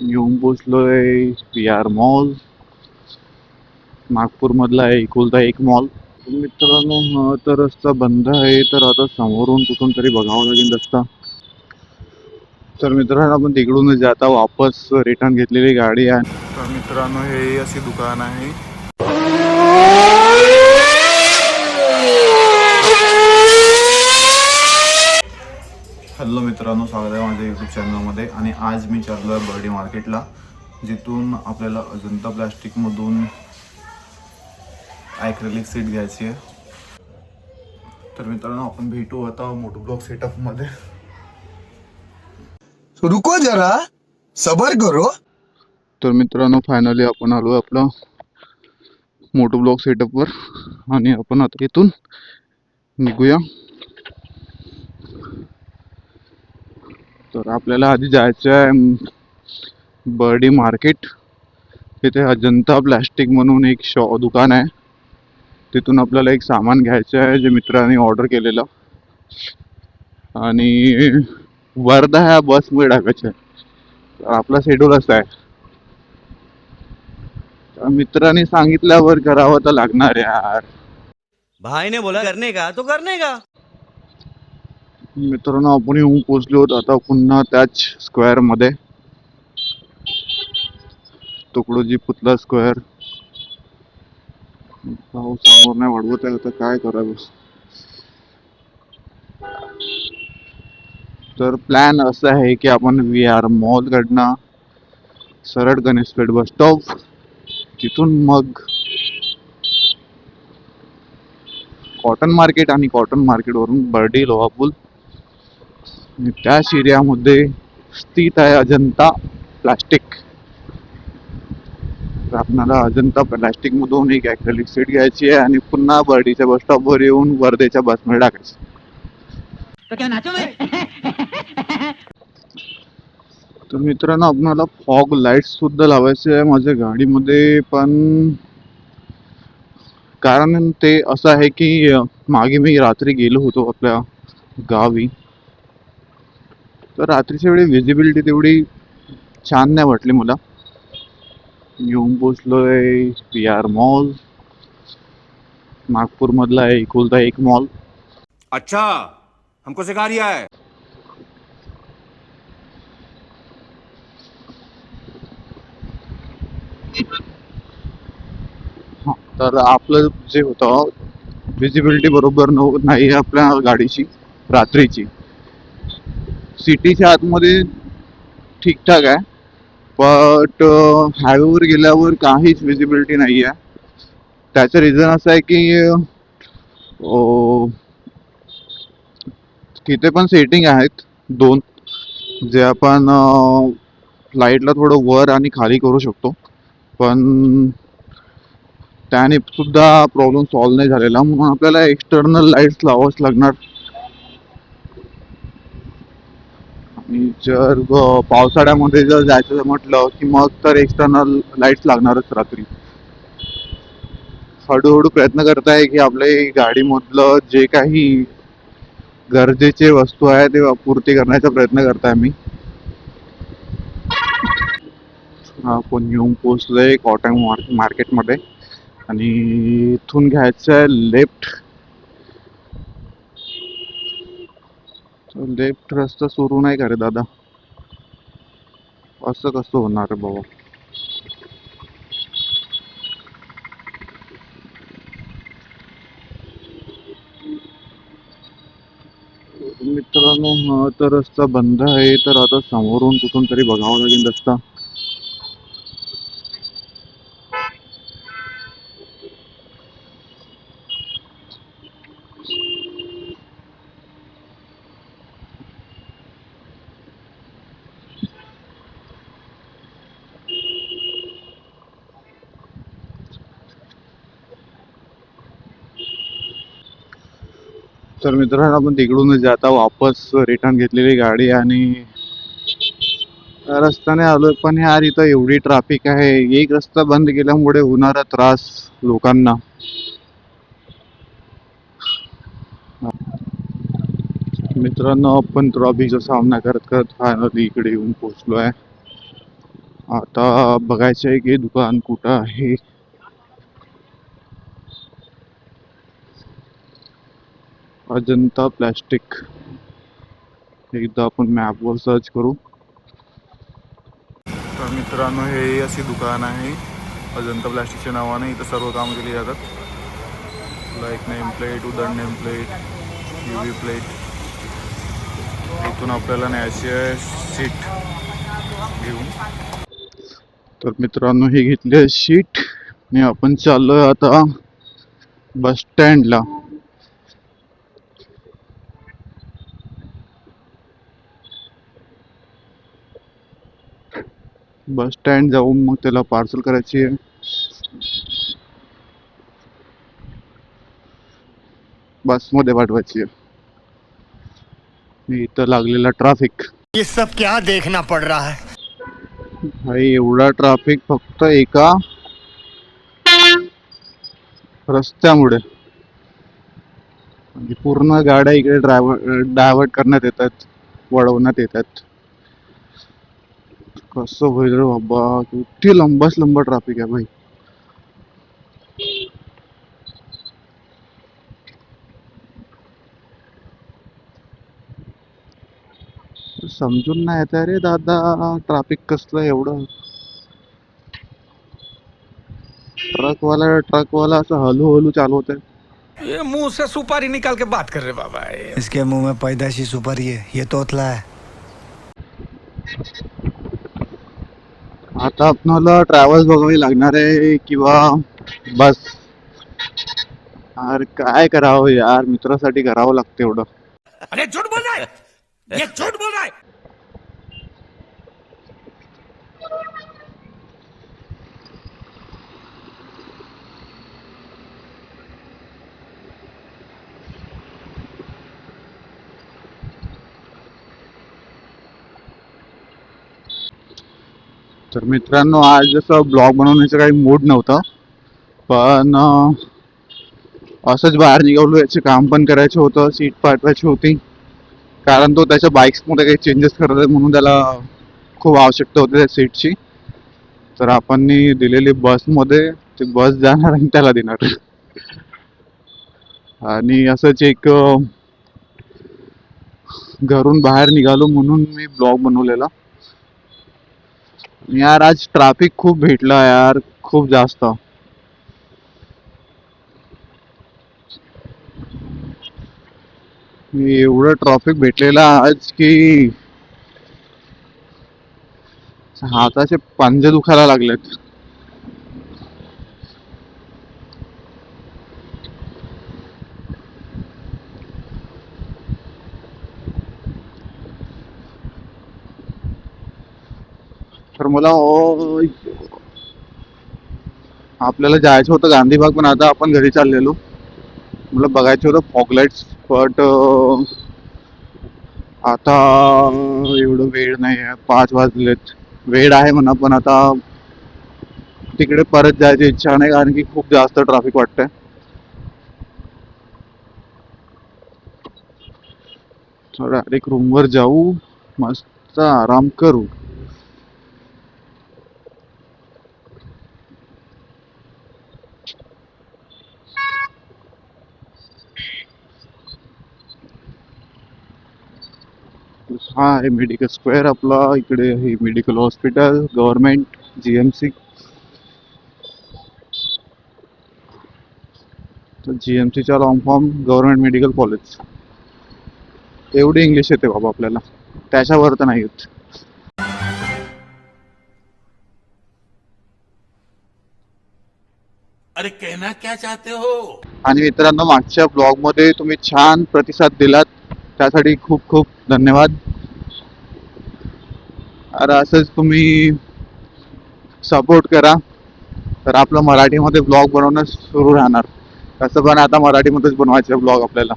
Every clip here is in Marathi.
येऊन पोचलोय पी आर मॉल नागपूर मधला एकुलता एक मॉल मित्रांनो तर रस्ता बंद आहे तर आता समोरून कुठून तरी बघावं लागेल रस्ता तर मित्रांनो आपण तिकडूनच जाता वापस रिटर्न घेतलेली गाडी आहे तर मित्रांनो हे अशी दुकान आहे हॅलो मित्रांनो स्वागत आहे माझ्या यूट्यूब चॅनलमध्ये आणि आज मी चाललो आहे बर्डी मार्केटला जिथून आपल्याला अजंता प्लॅस्टिकमधून ॲक्रेलिक सीट घ्यायची आहे. तर मित्रांनो आपण भेटू आता मोटो ब्लॉक सेटअपमध्ये रुको जरा सबर करो. तर मित्रांनो फायनली आपण आलो आपला मोटो ब्लॉक सेटअपवर आणि आपण आता इथून निघूया. तर आपल्याला आधी जायचं आहे बर्डी मार्केट. तिथे अजंता प्लॅस्टिक म्हणून एक शॉ दुकान आहे. तिथून आपल्याला एक सामान घ्यायचं आहे जे मित्रांनी ऑर्डर केलेलं. आणि वर्धा ह्या बसमुळे टाकायचं आहे. तर आपला शेड्यूल असा आहे. तर मित्राने सांगितल्यावर करावं तर लागणार यार. भाई ने बोला करने का? तो करने का? मित्रांनो आपण येऊन पोचलो आता पुन्हा त्याच स्क्वेअरमध्ये. तुकडोजी पुतला स्क्वेअर भाऊ समोर नाही वाढवत आहे आता काय करावं? तर प्लॅन असं आहे की आपण व्ही आर मॉल कडनं सरळ गणेशपेठ बस स्टॉप तिथून मग कॉटन मार्केट आणि कॉटन मार्केटवरून बर्डी लोहापूल. त्याच एरियामध्ये स्थित आहे अजंता प्लास्टिक. तर आपल्याला अजंता प्लास्टिक मधून एक ॲक्रेलिक सीट घ्यायची आहे आणि पुन्हा बर्डीच्या बस स्टॉपवर येऊन वर्धेच्या बसमध्ये टाकायचं. तो क्या नाचो मैं तर मित्रांनो आपल्याला फॉग लाइट सुद्धा लावायचे आहे माझ्या गाडीमध्ये पण कारण ते असं आहे की मागे मी रात्री गेलो होतो आपल्या गावी. तर रात्रीच्या वेळी व्हिजिबिलिटी तेवढी छान नाही वाटली मला. येऊन पोचलोय पी आर मॉल नागपूर मधला एकुलता एक मॉल अच्छा हमको सिखा रिया है. हा, तर आपलं जे होतं विजिबिलिटी बरोबर नाही आहे आपल्या गाडीची रात्रीची. सिटीच्या आतमध्ये ठीकठाक आहे. बट हायवेवर गेल्यावर काहीच विजिबिलिटी नाही आहे. त्याचं रिझन असं आहे की तिथे पण सेटिंग आहेत दोन जे आपण लाईटला थोडं वर आणि खाली करू शकतो. पण त्याने सुद्धा प्रॉब्लेम सॉल्व नाही झालेला. म्हणून आपल्याला एक्सटर्नल लाईट्स लावावंच लागणार. आणि जर पावसाळ्यामध्ये जर जायचं म्हटलं की मग तर एक्सटर्नल लाईट्स लागणारच रात्री. हळूहळू प्रयत्न करताय की आपले गाडीमधलं जे काही गरजेचे वस्तू आहे ते पूर्ती करण्याचा प्रयत्न करताय मी. आपण येऊन पोचलोय कॉटन मार्केटमध्ये आणि इथून घ्यायचं आहे लेफ्ट लेफ्ट रस्ता सुरू नाही का रे दादा? असं कसं होणार रे बाबा? मित्रांनो हा तर रस्ता बंद आहे तर आता समोरून कुठून तरी बघावा लागेल रस्ता. तर मित्रांनो आपण तिकडूनच जाता वापस रिटर्न घेतलेली गाडी आणि रस्त्याने आलोय. पण यार इथं एवढी ट्रॅफिक आहे. एक रस्ता बंद केल्यामुळे होणारा त्रास लोकांना. मित्रांनो आपण ट्रॉफिकचा सामना करत करत फायनली इकडे येऊन पोहोचलो आहे आता बघायचं आहे की दुकान कुठं आहे. अजंता प्लॅस्टिक. एकदा आपण मॅपवर सर्च करू. तर मित्रांनो हे अशी दुकान आहे. अजंता प्लॅस्टिकच्या नावाने इथं सर्व कामं केली जातात. Like name plate other name plate U V plate इथून आपल्याला न्यायची आहे सीट घेऊन. तर मित्रांनो हे घेतली आहे शीट आणि आपण चाललोय आता बस स्टँडला बस स्टँड जाऊन मग त्याला पार्सल करायची आहे. बसमध्ये पाठवायची आहे. इथं लागलेला ट्रॅफिक ये सब क्या देखना पड़ रहा है? भाई एवढा ट्रॅफिक फक्त एका रस्त्यामुळे. म्हणजे पूर्ण गाड्या इकडे ड्रायव्हर डायव्हर्ट करण्यात येतात वळवण्यात येतात. कसं होईल रे बाबा? किती लंबाच लंबा ट्रॅफिक आहे भाई. समजून नाही येत रे दादा. ट्रॅफिक कसलं एवढं? ट्रकवाला ट्रकवाला असं हळूहळू चालवत आहे. ये मुँह से सुपारी निकाल के बात कर रहे बाबा इसके मुँह में पैदाशी सुपारी है ये तोतला है। आता आपणाला ट्रॅव्हल्स बघावी लागणार आहे किंवा बस? यार काय करावं यार मित्रासाठी करावं लागतं एवढं. अरे झूठ बोल रहा है ये झूठ बोल रहा है तर मित्रांनो आज जसं ब्लॉग बनवण्याचं काही मूड नव्हतं. पण असंच बाहेर निघालो याचे काम पण करायचं होतं सीट पाठवायची होती. कारण तो त्याच्या बाईक्समध्ये काही चेंजेस करत आहे म्हणून त्याला खूप आवश्यकता होती त्या सीटची तर आपण दिलेली बसमध्ये ती बस जाणार आणि त्याला देणार. आणि असंच एक घरून बाहेर निघालो म्हणून मी ब्लॉग बनवलेला. यार आज ट्रॅफिक खूप भेटलं यार खूप जास्त. एवढं ट्रॅफिक भेटलेलं आज की हाताचे पंजे दुखायला लागलेत. तर मला आपल्याला जायचं होतं गांधीबाग पण आता आपण घरी चाललेलो. मला बघायचं होतं फॉगलाइट्स बट आता एवढं वेळ नाही आहे. पाच वाजलेत. वेळ आहे म्हणा पण आता तिकडे परत जायची इच्छा नाही कारण की खूप जास्त ट्रॅफिक वाटतंय. डायरेक्ट रूमवर जाऊ. मस्त आराम करू. हा आहे मेडिकल स्क्वेअर आपला इकडे आहे medical hospital government G M C G M सीच्या long form government medical college एवढी इंग्लिश येते बाबा आपल्याला. त्याच्यावर तर नाही येत. अरे कहना क्या चाहते हो? आणि मित्रांनो मागच्या ब्लॉगमध्ये तुम्ही छान प्रतिसाद दिलात. त्यासाठी खूप खूप धन्यवाद. अरे असंच तुम्ही सपोर्ट करा. तर आपलं मराठीमध्ये ब्लॉग बनवणं सुरू राहणार. कसं पण आता मराठीमध्येच बनवायचे ब्लॉग आपल्याला.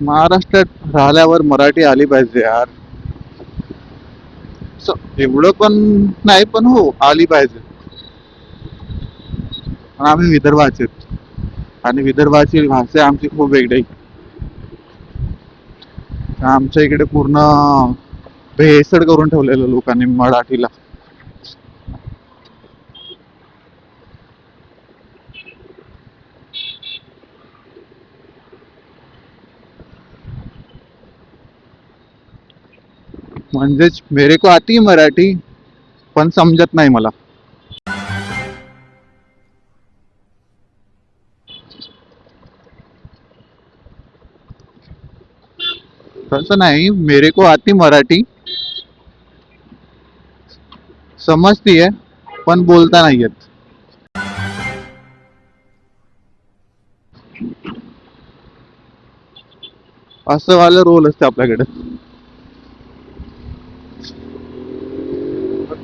महाराष्ट्रात राहिल्यावर मराठी आली पाहिजे यार. एवढं पण नाही पण हो आली पाहिजे. आम्ही विदर्भाचे आणि विदर्भाची भाषा आमची खूप वेगळी. आमच्या इकडे पूर्ण भेसड करून ठेवलेलं लोकांनी मराठीला. म्हणजेच मेरे को आती मराठी पण समजत नाही मला. तसं नाही. मेरे को आती मराठी. समजतीये पण बोलता नाही येत. असं वाला रोल असते आपल्याकडे.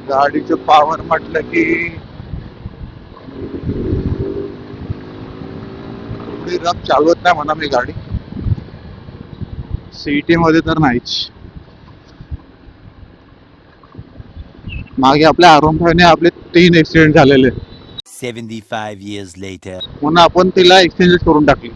गाडीचं पावर म्हटलं की रब चालवत नाही म्हणा मी गाडी. सिटी मध्ये तर नाहीच. मागे आपल्या आरोम ने आपले तीन ऍक्सिडेंट झालेले. 75 years later. म्हणून आपण तिला एक्सचेंज करून टाकली.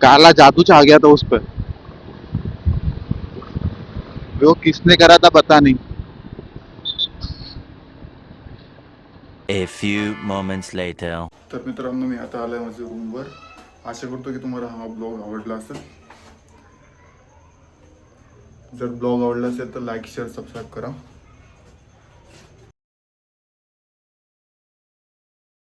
काला जादू छा गया था उस पर वो किसने करा था पता नहीं. A few moments later. तर मित्रांनो मी आता आलोय माझ्या रूमवर आशा करतो की तुम्हाला हा ब्लॉग आवडला असेल. जर ब्लॉग आवडला असेल तर लाईक शेअर सबस्क्राईब करा.